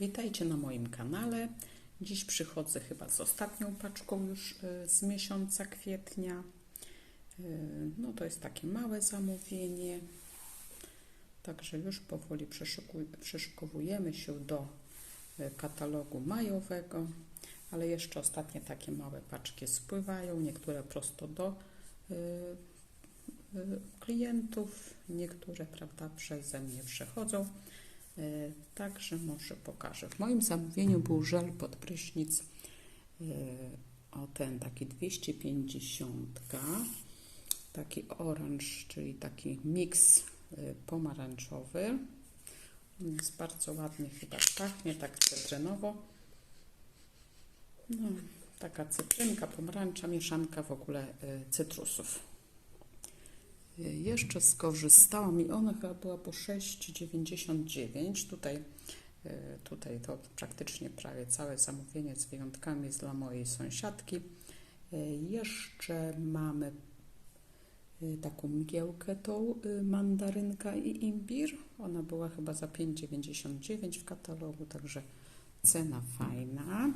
Witajcie na moim kanale. Dziś przychodzę chyba z ostatnią paczką już y, z miesiąca kwietnia. Y, No to jest takie małe zamówienie. Także już powoli przyszykowujemy się do y, katalogu majowego, ale jeszcze ostatnie takie małe paczki spływają, niektóre prosto do klientów, niektóre, prawda, przeze mnie przechodzą. E, Także może pokażę. W moim zamówieniu był żel pod prysznic e, o ten taki 250, taki oranż, czyli taki miks e, pomarańczowy. On Jest bardzo ładnie chyba pachnie, tak cytrynowo. No, taka cytrynka, pomarańcza, mieszanka w ogóle cytrusów. Jeszcze skorzystałam i ona chyba była po 6,99. Tutaj, y, tutaj to praktycznie prawie całe zamówienie z wyjątkami jest dla mojej sąsiadki. Y, Jeszcze mamy y, taką mgiełkę tą mandarynka i imbir. Ona była chyba za 5,99 w katalogu, także cena fajna.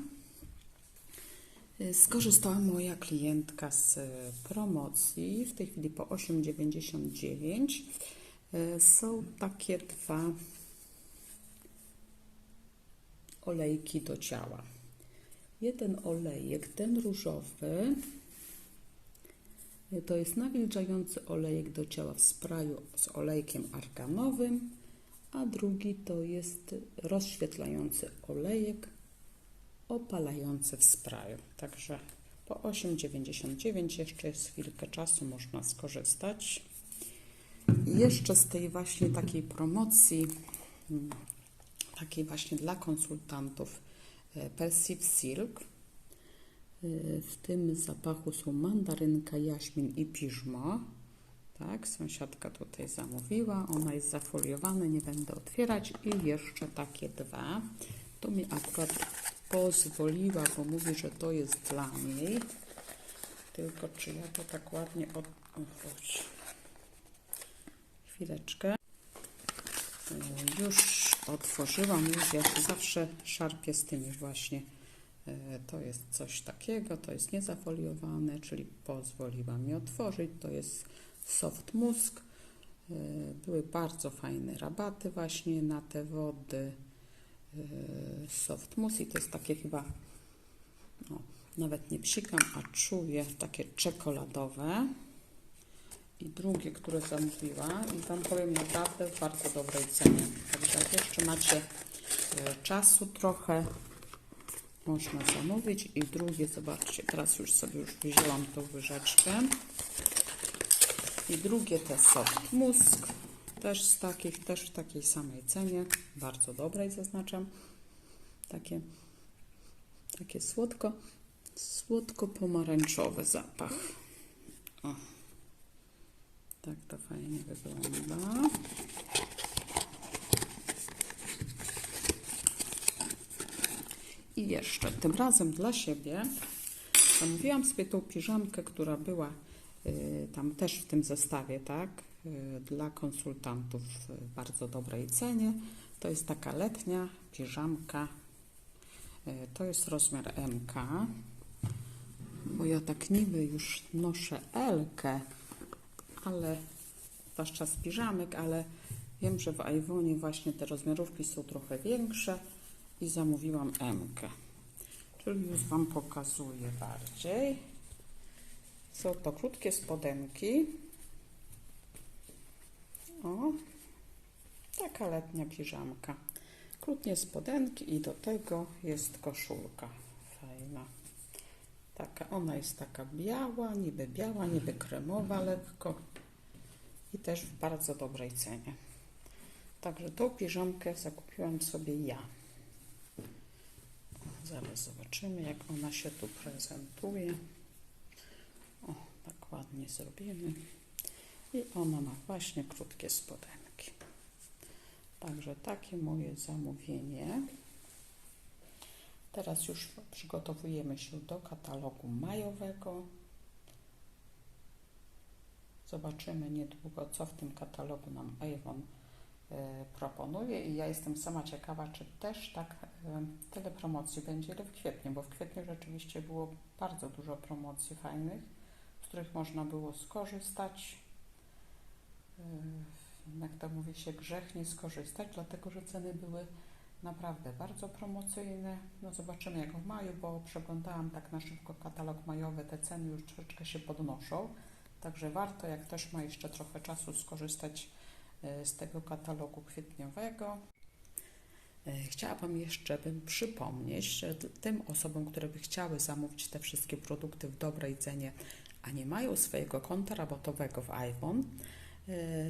Y, Skorzystała moja klientka z y, promocji, w tej chwili po 8,99. Y, Są takie dwa olejki do ciała. Jeden olejek, ten różowy, to jest nawilżający olejek do ciała w sprayu z olejkiem arganowym, a drugi to jest rozświetlający olejek opalające w sprayu. Także po 8,99 jeszcze jest chwilkę czasu, można skorzystać. Jeszcze z tej właśnie takiej promocji, mm, takiej właśnie dla konsultantów e, Persive Silk. E, W tym zapachu są mandarynka, jaśmin i piżmo. Tak, sąsiadka tutaj zamówiła. Ona jest zafoliowana, nie będę otwierać. I jeszcze takie dwa. To mi akurat pozwoliła, bo mówi, że to jest dla niej. Tylko czy ja to tak ładnie od... chodź. Chwileczkę. E, Już otworzyłam, już ja się zawsze szarpię z tymi właśnie. E, To jest coś takiego, to jest niezafoliowane, czyli pozwoliła mi otworzyć. To jest soft musk. E, Były bardzo fajne rabaty właśnie na te wody soft mousse i to jest takie chyba, no, nawet nie psikam, a czuję takie czekoladowe. I drugie, które zamówiła i Wam powiem naprawdę w bardzo dobrej cenie. Także jak jeszcze macie e, czasu trochę, można zamówić. I drugie, zobaczcie, teraz już sobie już wzięłam tą łyżeczkę. I drugie te soft musk, też, z takich, też w takiej samej cenie, bardzo dobrej zaznaczam. Takie, takie słodko, słodko-pomarańczowy zapach. O. Tak to fajnie wygląda. I jeszcze, tym razem dla siebie, zamówiłam sobie tą piżamkę, która była y, tam też w tym zestawie, tak, dla konsultantów w bardzo dobrej cenie. To jest taka letnia piżamka, y, to jest rozmiar MK, bo ja tak niby już noszę L-kę, ale zwłaszcza z piżamek, ale wiem, że w Iwonie właśnie te rozmiarówki są trochę większe i zamówiłam M-kę. Czyli już Wam pokazuję bardziej. Są to krótkie spodenki. O, taka letnia piżamka. Krótkie spodenki i do tego jest koszulka fajna. Taka, ona jest taka biała, niby biała, niby kremowa lekko i też w bardzo dobrej cenie. Także tą piżamkę zakupiłam sobie ja. Zaraz zobaczymy, jak ona się tu prezentuje. O, tak ładnie zrobimy. I ona ma właśnie krótkie spodenki. Także takie moje zamówienie. Teraz już przygotowujemy się do katalogu majowego. Zobaczymy niedługo, co w tym katalogu nam Avon e, proponuje i ja jestem sama ciekawa, czy też tak e, tyle promocji będzie, ile w kwietniu, bo w kwietniu rzeczywiście było bardzo dużo promocji fajnych, z których można było skorzystać. E, Jak to mówi się, grzech nie skorzystać, dlatego że ceny były naprawdę bardzo promocyjne. No zobaczymy jak w maju, bo przeglądałam tak na szybko katalog majowy, te ceny już troszeczkę się podnoszą. Także warto, jak ktoś ma jeszcze trochę czasu, skorzystać e, z tego katalogu kwietniowego. E, Chciałabym jeszcze bym przypomnieć, tym osobom, które by chciały zamówić te wszystkie produkty w dobrej cenie, a nie mają swojego konta rabatowego w iPhone,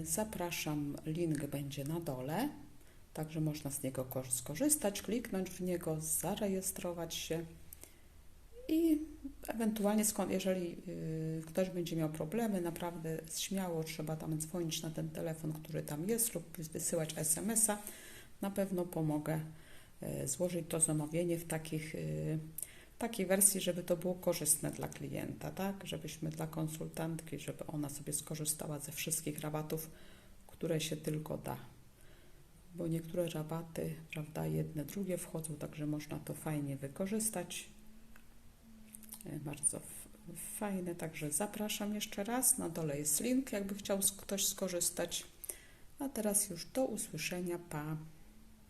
zapraszam, link będzie na dole, także można z niego kor- skorzystać, kliknąć w niego, zarejestrować się i ewentualnie, jeżeli y, ktoś będzie miał problemy, naprawdę śmiało trzeba tam dzwonić na ten telefon, który tam jest, lub wysyłać SMS-a. Na pewno pomogę y, złożyć to zamówienie w takich, y, takiej wersji, żeby to było korzystne dla klienta, tak? Żebyśmy dla konsultantki, żeby ona sobie skorzystała ze wszystkich rabatów, które się tylko da. Bo niektóre rabaty, prawda, jedne, drugie wchodzą, także można to fajnie wykorzystać. E, Bardzo fajne, także zapraszam jeszcze raz. Na dole jest link, jakby chciał ktoś skorzystać. A teraz już do usłyszenia. Pa.